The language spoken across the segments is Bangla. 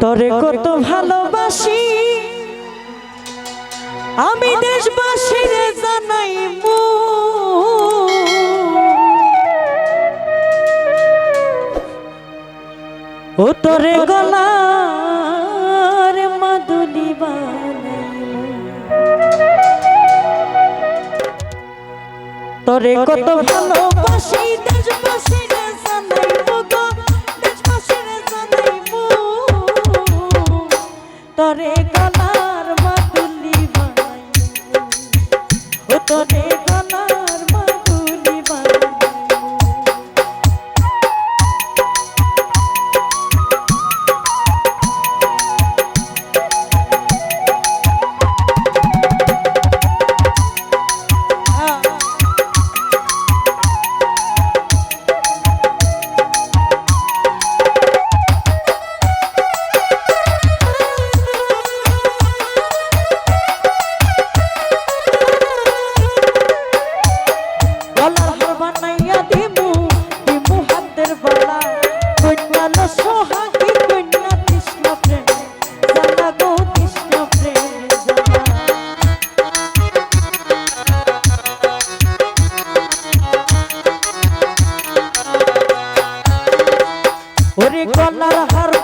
তরে কত ভালোবাসি। আমি দেশবাসীর জানাই মু। ও তরে গলা মাদুলি তোরে কত ভালোবাসি।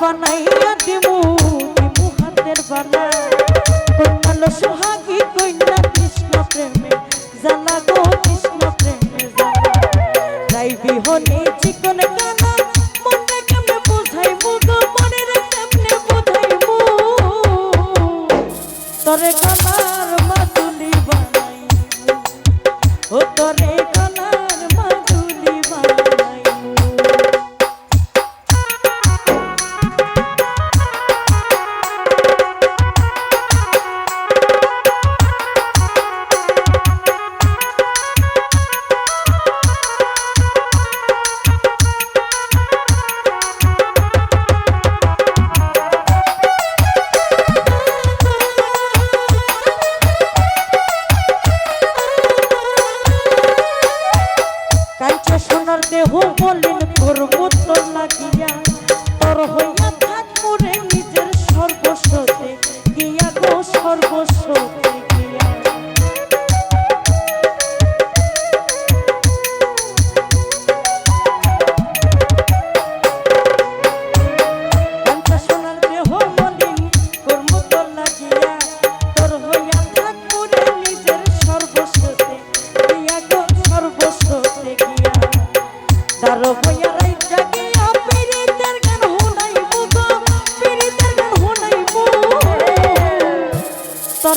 বানাইয়া দিমু দিমু জানা গো, কৃষ্ণ প্রেমে জানা রাই বিহনে চিকন কানা মনে কেমনে বুঝাইবু তরে কালার মাতুলি বানাইবু। ও তরে 그 러.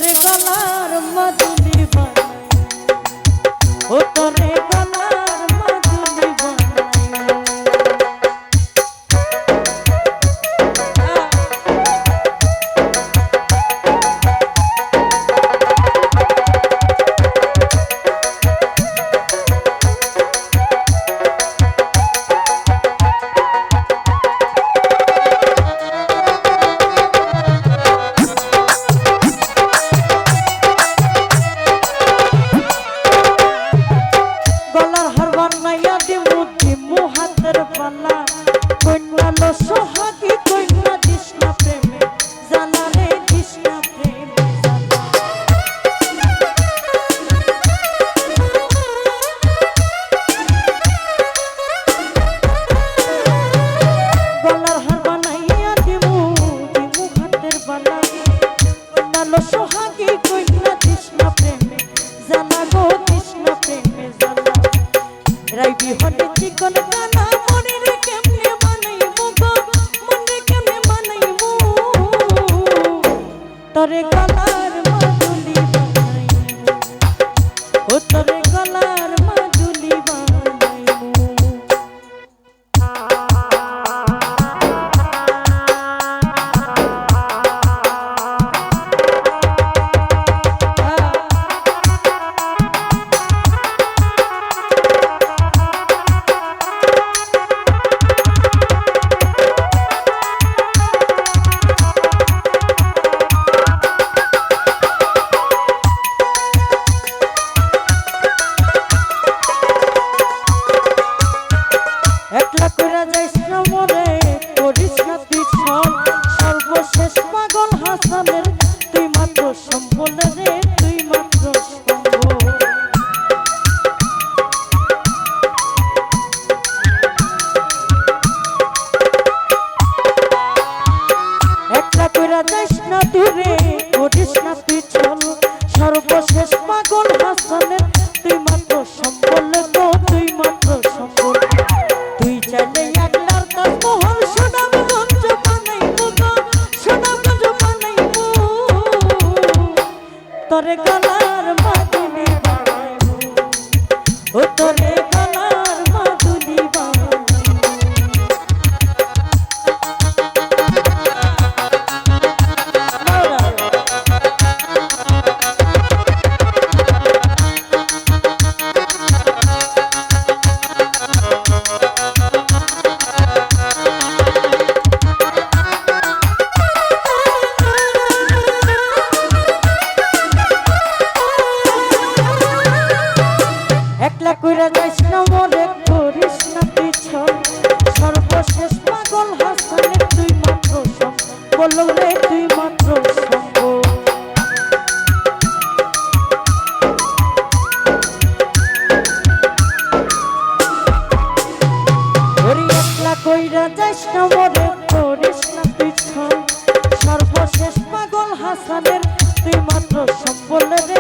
তোরে গলার মধুলির বানাই ও তোরে ও একলা কইরা যাইস না মরে করিস না পিছন। সর্বশেষ পাগল হাসানের তুই মাত্র সব। বলল, রে, তুই মাত্র সর্বশেষ পাগল হাসানের তুই মাত্র সম্পল রে